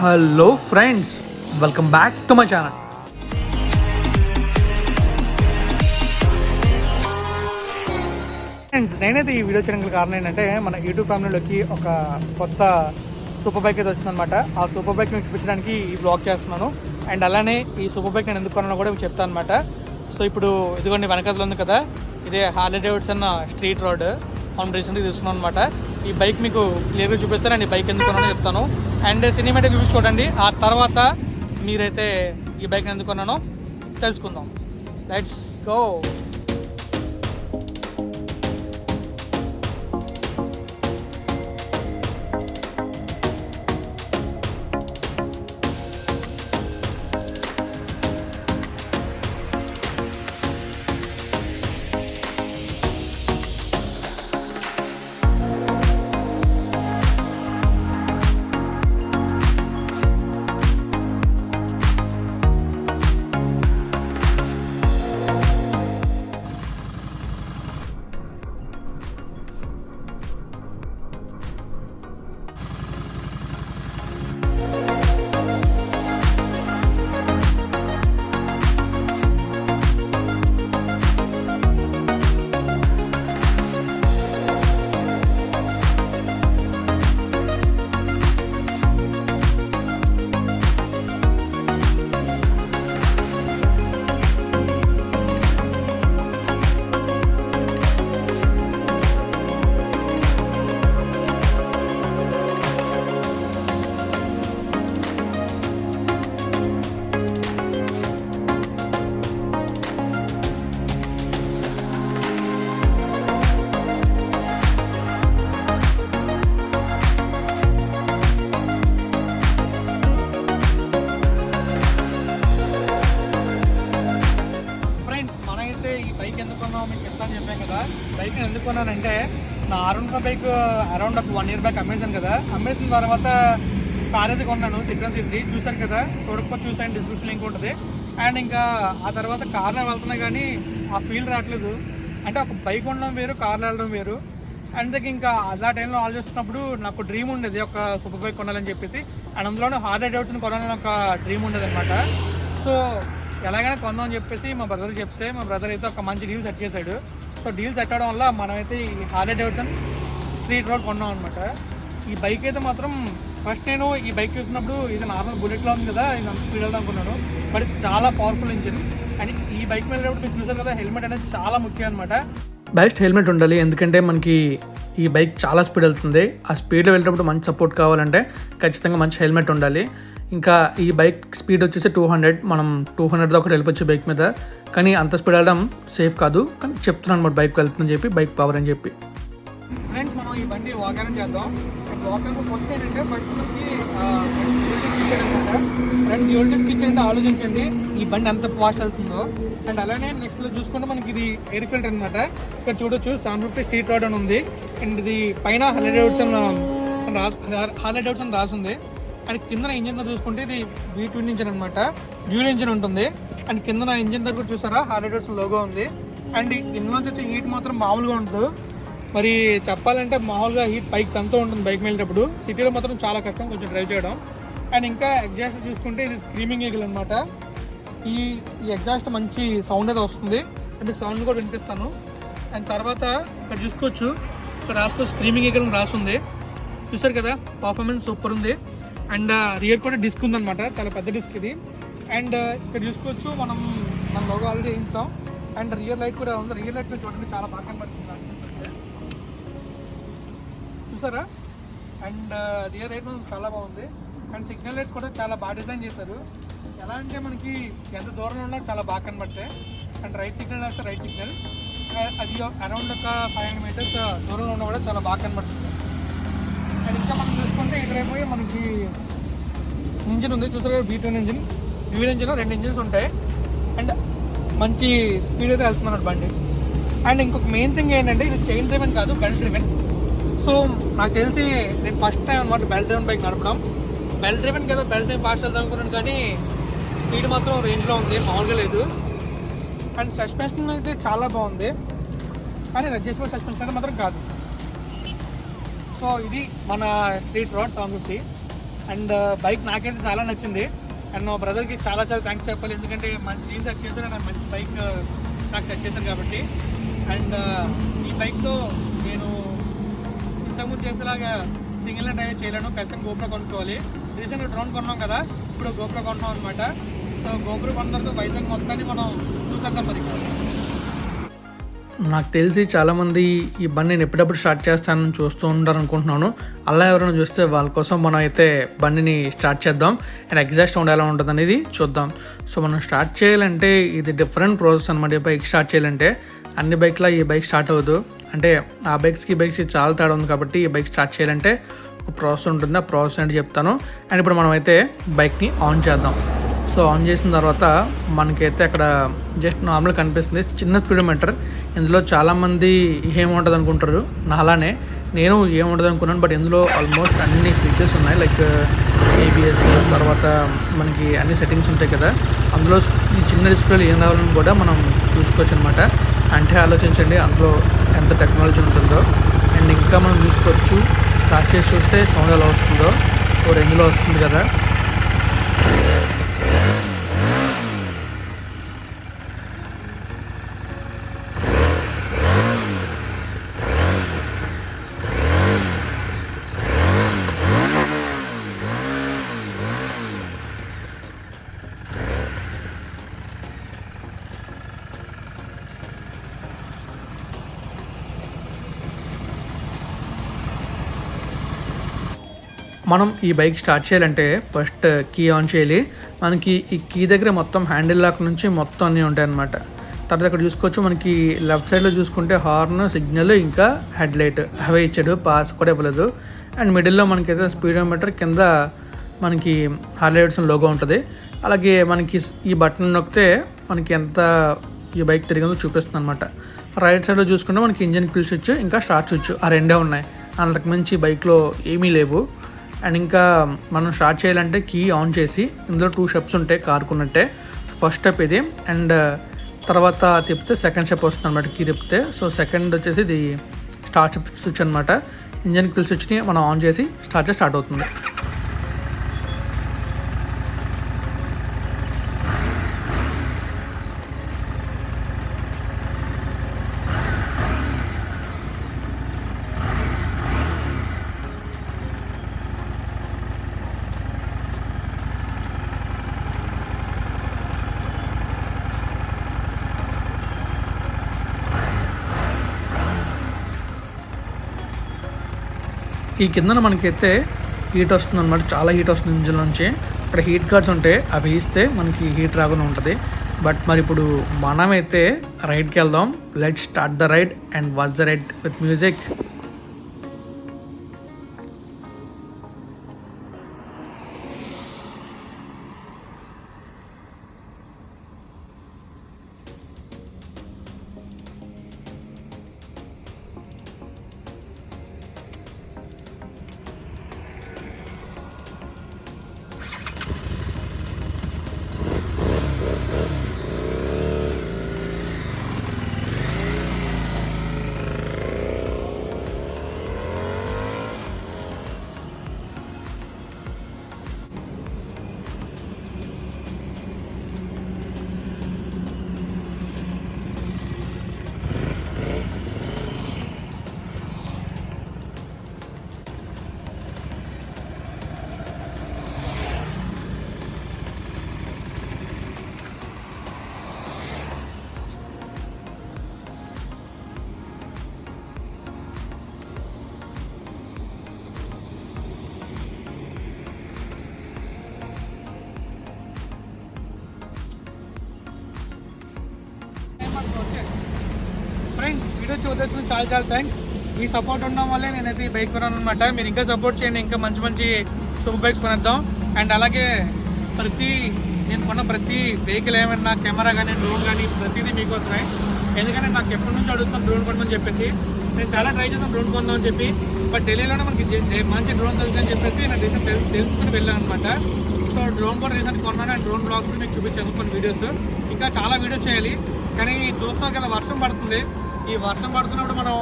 Hello friends welcome back to my channel friends నేనైతే ఈ video చేయడానికి కారణం ఏంటంటే మన యూట్యూబ్ ఫ్యామిలీలోకి ఒక కొత్త సూపర్ బైక్ అయితే వచ్చిందనమాట ఆ సూపర్ బైక్ మీకు చూపించడానికి ఈ బ్లాగ్ చేస్తున్నాను. అండ్ అలానే ఈ సూపర్ బైక్ నేను ఎందుకు కొన్నానో కూడా మీకు చెప్తాను అనమాట సో ఇప్పుడు ఇదిగోండి వెనకదలు ఉంది కదా ఇదే హార్లీ డేవిడ్సన్ స్ట్రీట్ రోడ్ మనం రీసెంట్గా తీసుకున్నాం అనమాట ఈ బైక్ మీకు క్లియర్గా చూపిస్తాను అండ్ ఈ బైక్ ఎందుకు కొన్నానో చెప్తాను. అండ్ సినిమాటిక్ రివ్యూస్ చూడండి. ఆ తర్వాత మీరైతే ఈ బైక్ని ఎందుకున్నానో తెలుసుకుందాం. లెట్స్ గో బైక్ బైక్ ఎందుకు కొన్నానంటే నా ఆరుండ్ర బైక్ అరౌండ్ ఒక వన్ ఇయర్ బ్యాక్ అమ్మేసాను కదా. అమ్మేసిన తర్వాత కార్ అయితే కొన్నాను సిట్రన్ సిటీ చూశాను కదా. చూడకపోతే చూసాను డిస్క్రిప్షన్ లింక్ ఉంటుంది. అండ్ ఇంకా ఆ తర్వాత కార్లో వెళ్తున్నా కానీ ఆ ఫీల్ రావట్లేదు. అంటే ఒక బైక్ ఉండడం వేరు కార్లో వెళ్ళడం వేరు. అండ్ ఇంకా అలా టైంలో ఆలోచిస్తున్నప్పుడు నాకు డ్రీమ్ ఉండేది ఒక సూపర్ బైక్ కొనాలని చెప్పేసి. అండ్ అందులోనే హార్డ్ డేట్స్ని కొనాలని ఒక డ్రీమ్ ఉండేది అనమాట సో ఎలాగైనా కొందాం అని చెప్పేసి మా బ్రదర్ చెప్తే మా బ్రదర్ అయితే ఒక మంచి డీల్ సెట్ చేశాడు. సో డీల్స్ సెట్ అవడం వల్ల మనమైతే ఈ హార్లీ డేవిడ్సన్ స్ట్రీట్ రోడ్ కొన్నాం అనమాట ఈ బైక్ అయితే మాత్రం ఫస్ట్ నేను ఈ బైక్ చూసినప్పుడు ఇది నార్మల్ బుల్లెట్లో ఉంది కదా ఇది స్పీడ్ వెళ్దాం అనుకున్నాను. బట్ చాలా పవర్ఫుల్ ఇంజిన్. అండ్ ఈ బైక్ మీద వెళ్ళినప్పుడు మీరు చూసారు కదా హెల్మెట్ అనేది చాలా ముఖ్యం అనమాట బెస్ట్ హెల్మెట్ ఉండాలి ఎందుకంటే మనకి ఈ బైక్ చాలా స్పీడ్ వెళ్తుంది. ఆ స్పీడ్లో వెళ్ళేటప్పుడు మంచి సపోర్ట్ కావాలంటే ఖచ్చితంగా మంచి హెల్మెట్ ఉండాలి. ఇంకా ఈ బైక్ స్పీడ్ వచ్చేసి టూ హండ్రెడ్. మనం టూ హండ్రెడ్ దాకా వెళ్ళిపోవచ్చు బైక్ మీద. కానీ అంత స్పీడ్ వెళ్ళడం సేఫ్ కాదు. కానీ చెప్తున్నాను అనమాట బైక్ వెళ్తుందని చెప్పి బైక్ పవర్ అని చెప్పి. ఫ్రెండ్స్ మనం ఈ బండి వాకరం చేద్దాం. వాకర్ ఫస్ట్ ఏంటంటే ఫస్ట్ ఆలోచించండి. ఈ బండి ఎంత ఫాస్ట్ వెళ్తుందో. అండ్ అలానే నెక్స్ట్ చూసుకుంటే మనకి ఇది ఎయిర్ ఫిల్టర్ అనమాట ఇక్కడ చూడొచ్చు సెవెన్ ఫిఫ్టీ స్ట్రీట్ రోడ్ అని ఉంది. అండ్ ఇది పైన హండ్రెడ్ డౌట్స్ హండ్రెడ్ డౌట్స్ అని రాసింది. అండ్ కింద ఇంజిన్ చూసుకుంటే ఇది వీ ట్విన్ ఇంజిన్ అనమాట డ్యూల్ ఇంజిన్ ఉంటుంది. అండ్ కింద ఇంజిన్ దగ్గర చూసారా? హండ్రెడ్ లోగో ఉంది. అండ్ ఇందులోంచి వచ్చే హీట్ మాత్రం మామూలుగా ఉంటుంది మరి చెప్పాలంటే మామూలుగా హీట్ పైకి తంతో ఉంటుంది బైక్ వెళ్ళేటప్పుడు సిటీలో మాత్రం చాలా కష్టం కొంచెం డ్రైవ్ చేయడం. అండ్ ఇంకా ఎగ్జాస్ట్ చూసుకుంటే ఇది స్క్రీమింగ్ ఈగల్ అనమాట ఈ ఈ ఎగ్జాస్ట్ మంచి సౌండ్ అయితే వస్తుంది. మీకు సౌండ్ కూడా వినిపిస్తాను. అండ్ తర్వాత ఇక్కడ చూసుకోవచ్చు. ఇక్కడ రాసుకో స్క్రీమింగ్ ఈగల్ అని రాసింది. చూసారు కదా? పర్ఫార్మెన్స్ సూపర్ ఉంది. అండ్ రియర్ కూడా డిస్క్ ఉందన్నమాట. చాలా పెద్ద డిస్క్ ఇది. అండ్ ఇక్కడ చూసుకోవచ్చు మనం మన లోగో ఆల్రెడీ వేయించాం. అండ్ రియర్ లైట్ కూడా ఉంది. రియర్ లైట్ చూడండి చాలా బాగా కనబడుతుంది. చూసారా? అండ్ రియర్ లైట్ మనకు చాలా బాగుంది. అండ్ సిగ్నల్ లైట్స్ కూడా చాలా బాగా డిజైన్ చేశారు. ఎలా అంటే మనకి ఎంత దూరంలో ఉన్నా చాలా బాగా కనబడతాయి. అండ్ రైట్ సిగ్నల్ వేస్తే రైట్ సిగ్నల్ అది అరౌండ్ ఒక ఫైవ్ హండ్రెడ్ మీటర్స్ దూరంలో ఉన్నా కూడా చాలా బాగా కనబడుతుంది. అండ్ ఇంకా మనం చూసుకుంటే ఇటువైపు మనకి ఇంజిన్ ఉంది. చూసారు బీటూన్ ఇంజిన్. డ్యూల్ ఇంజిన్ రెండు ఇంజిన్స్ ఉంటాయి. అండ్ మంచి స్పీడ్ అయితే వెళ్తున్నాడు బండి. అండ్ ఇంకొక మెయిన్ థింగ్ ఏంటంటే ఇది చైన్ డ్రివెన్ కాదు బెల్ట్ డ్రివెన్ సో నాకు తెలిసి నేను ఫస్ట్ టైం అనమాట బెల్ట్ డ్రివెన్ బైక్ నడపడం. బెల్ట్ డ్రివెన్ కదా బెల్ట్ డ్రివెన్ ఫాస్ట్ వెళ్దాం అనుకున్నాను కానీ స్పీడ్ మాత్రం రేంజ్లో ఉంది మామూలుగా లేదు. అండ్ సస్పెన్షన్ అయితే చాలా బాగుంది. కానీ అడ్జస్టబుల్ సస్పెన్షన్ అయితే మాత్రం కాదు. సో ఇది మన street road seven fifty and uh, bike నాకైతే చాలా నచ్చింది. అండ్ మా బ్రదర్కి చాలా చాలా థ్యాంక్స్ చెప్పాలి. ఎందుకంటే మంచి జీన్స్ సెట్ చేశారు అండ్ మంచి బైక్ uh, నాకు సెట్ చేశారు కాబట్టి. అండ్ uh, ఈ బైక్తో నేను ఇంతకుముందు చేసేలాగా సింగిల్ డ్రైవ్ చేయలేను. ఖచ్చితంగా గోప్రో కొనుక్కోవాలి. రీసెంట్గా డ్రోన్ కొన్నాం కదా ఇప్పుడు గోప్రో కొన్నాం అనమాట సో గోప్రో కొన్న తర్వాత వైజాగ్ మొత్తాన్ని మనం చూసేద్దాం మరి. నాకు తెలిసి చాలామంది ఈ బండి నేను ఎప్పుడప్పుడు స్టార్ట్ చేస్తానని చూస్తూ ఉంటారు అనుకుంటున్నాను అలా ఎవరైనా చూస్తే వాళ్ళ కోసం మనం అయితే బండిని స్టార్ట్ చేద్దాం. అండ్ ఎగ్జాస్ట్ సౌండ్ ఎలా ఉంటుంది అనేది చూద్దాం. సో మనం స్టార్ట్ చేయాలంటే ఇది డిఫరెంట్ ప్రాసెస్ అనమాట ఈ బైక్ స్టార్ట్ చేయాలంటే. అన్ని బైక్లో ఈ బైక్ స్టార్ట్ అవ్వదు. అంటే ఆ బైక్స్కి బైక్స్కి చాలా తేడా ఉంది కాబట్టి ఈ బైక్ స్టార్ట్ చేయాలంటే ఒక ప్రాసెస్ ఉంటుంది. ఆ ప్రాసెస్ అంటే చెప్తాను. అండ్ ఇప్పుడు మనం అయితే బైక్ని ఆన్ చేద్దాం. సో ఆన్ చేసిన తర్వాత మనకైతే అక్కడ జస్ట్ నార్మల్ కనిపిస్తుంది. చిన్న స్పీడోమీటర్ ఇందులో చాలామంది ఏముంటుంది అనుకుంటారు నా అలానే నేను ఏముంటుంది అనుకున్నాను బట్ ఇందులో ఆల్మోస్ట్ అన్ని ఫీచర్స్ ఉన్నాయి. లైక్ ఏబిఎస్ తర్వాత మనకి అన్ని సెట్టింగ్స్ ఉంటాయి కదా. అందులో ఈ చిన్న డిస్ప్లేలో ఏం కావాలని కూడా మనం చూసుకోవచ్చు అనమాట అంటే ఆలోచించండి అందులో ఎంత టెక్నాలజీ ఉంటుందో. అండ్ ఇంకా మనం చూసుకోవచ్చు. స్టార్ట్ చేసి చూస్తే సౌండ్ ఎలా వస్తుందో. ఓ రెండులో వస్తుంది కదా. మనం ఈ బైక్ స్టార్ట్ చేయాలంటే ఫస్ట్ కీ ఆన్ చేయాలి. మనకి ఈ కీ దగ్గర మొత్తం హ్యాండిల్ లాక్ నుంచి మొత్తం అన్నీ ఉంటాయి అన్నమాట తర్వాత ఇక్కడ చూసుకోవచ్చు మనకి లెఫ్ట్ సైడ్లో చూసుకుంటే హార్న్ సిగ్నల్ ఇంకా హెడ్ లైట్ అవే ఇచ్చాడు పాస్ కూడా ఇవ్వలేదు. అండ్ మిడిల్లో మనకైతే స్పీడోమీటర్ కింద మనకి హార్లైట్స్ లోగో ఉంటుంది. అలాగే మనకి ఈ బటన్ నొక్కితే మనకి ఎంత ఈ బైక్ తిరిగిందో చూపిస్తుంది అనమాట రైట్ సైడ్లో చూసుకుంటే మనకి ఇంజిన్ కిల్ స్విచ్ ఇంకా స్టార్ట్ స్విచ్ ఆ రెండే ఉన్నాయి. అంతకు మించి బైక్లో ఏమీ లేవు. అండ్ ఇంకా మనం స్టార్ట్ చేయాలంటే కీ ఆన్ చేసి ఇందులో టూ స్టెప్స్ ఉంటాయి కార్కున్నట్టే ఫస్ట్ స్టెప్ ఇది అండ్ uh, తర్వాత తిప్పితే సెకండ్ స్టెప్ వస్తుంది అనమాట కీ తిప్పితే. సో సెకండ్ వచ్చేసి ఇది స్టార్ట్ స్విచ్ అనమాట ఇంజన్ కిల్ స్విచ్ని మనం ఆన్ చేసి స్టార్ట్ చేసి స్టార్ట్ అవుతుంది. ఈ కిందన మనకైతే హీట్ వస్తుంది అనమాట చాలా హీట్ వస్తుంది ఇంజిన్ నుంచి ఇక్కడ హీట్ కార్డ్స్ ఉంటే అవి ఇస్తే మనకి హీట్ రాకుండా ఉంటుంది. బట్ మరి ఇప్పుడు మనమైతే రైడ్కి వెళ్దాం. Let start the ride and watch the ride with music friends video చాలా చాలా థ్యాంక్స్ ఈ సపోర్ట్ ఉండడం వల్లే నేనైతే ఈ బైక్ కొనాను అనమాట మీరు ఇంకా సపోర్ట్ చేయండి ఇంకా మంచి మంచి సూపర్ బైక్స్ కొనేద్దాం. అండ్ అలాగే ప్రతి నేను కొన్న ప్రతి వెహికల్ ఏమైనా కెమెరా కానీ డ్రోన్ కానీ ప్రతిదీ మీకోసమే. ఎందుకంటే నాకు ఎప్పటి నుంచి అడుగుతాం డ్రోన్ కొనమని చెప్పేసి. నేను చాలా ట్రై చేస్తాను డ్రోన్ కొందాం అని చెప్పి. బట్ ఢిల్లీలోనే మనకి మంచి డ్రోన్ తెలుసు చెప్పేసి నేను రీసెంట్ తెలుసుకుని వెళ్ళాను అనమాట సో డ్రోన్ కూడా రీసెంట్ కొన్నాను అండ్ డ్రోన్ బ్లాగ్స్ మీకు చూపించాను కొన్ని వీడియోస్ ఇంకా చాలా వీడియోస్ చేయాలి. కానీ చూస్తాం కదా వర్షం పడుతుంది. ఈ వర్షం పడుతున్నప్పుడు మనం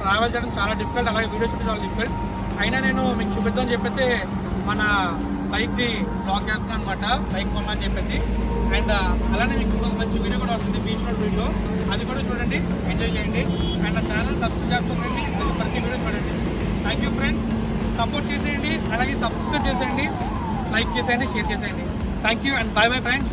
ట్రావెల్ చేయడం చాలా డిఫికల్ట్ అలాగే వీడియోస్ చూడడం చాలా డిఫికల్ట్ అయినా నేను మీకు చూపిద్దామని చెప్పేసి మన బైక్ని బ్లాక్ చేస్తున్నాను అనమాట బైక్ కొన్నా చెప్పేసి. అండ్ uh, అలానే మీకు ఇంకొక మంచి వీడియో కూడా వస్తుంది బీచ్ రోడ్ వీడియో అది కూడా చూడండి ఎంజాయ్ చేయండి. అండ్ నా ఛానల్ సబ్స్క్రైబ్ చేసుకోండి ప్రతి వీడియో చూడండి. థ్యాంక్ యూ ఫ్రెండ్స్ సపోర్ట్ చేసేయండి అలాగే సబ్స్క్రైబ్ చేసేయండి లైక్ చేసేయండి షేర్ చేసేయండి. Thank you and bye bye friends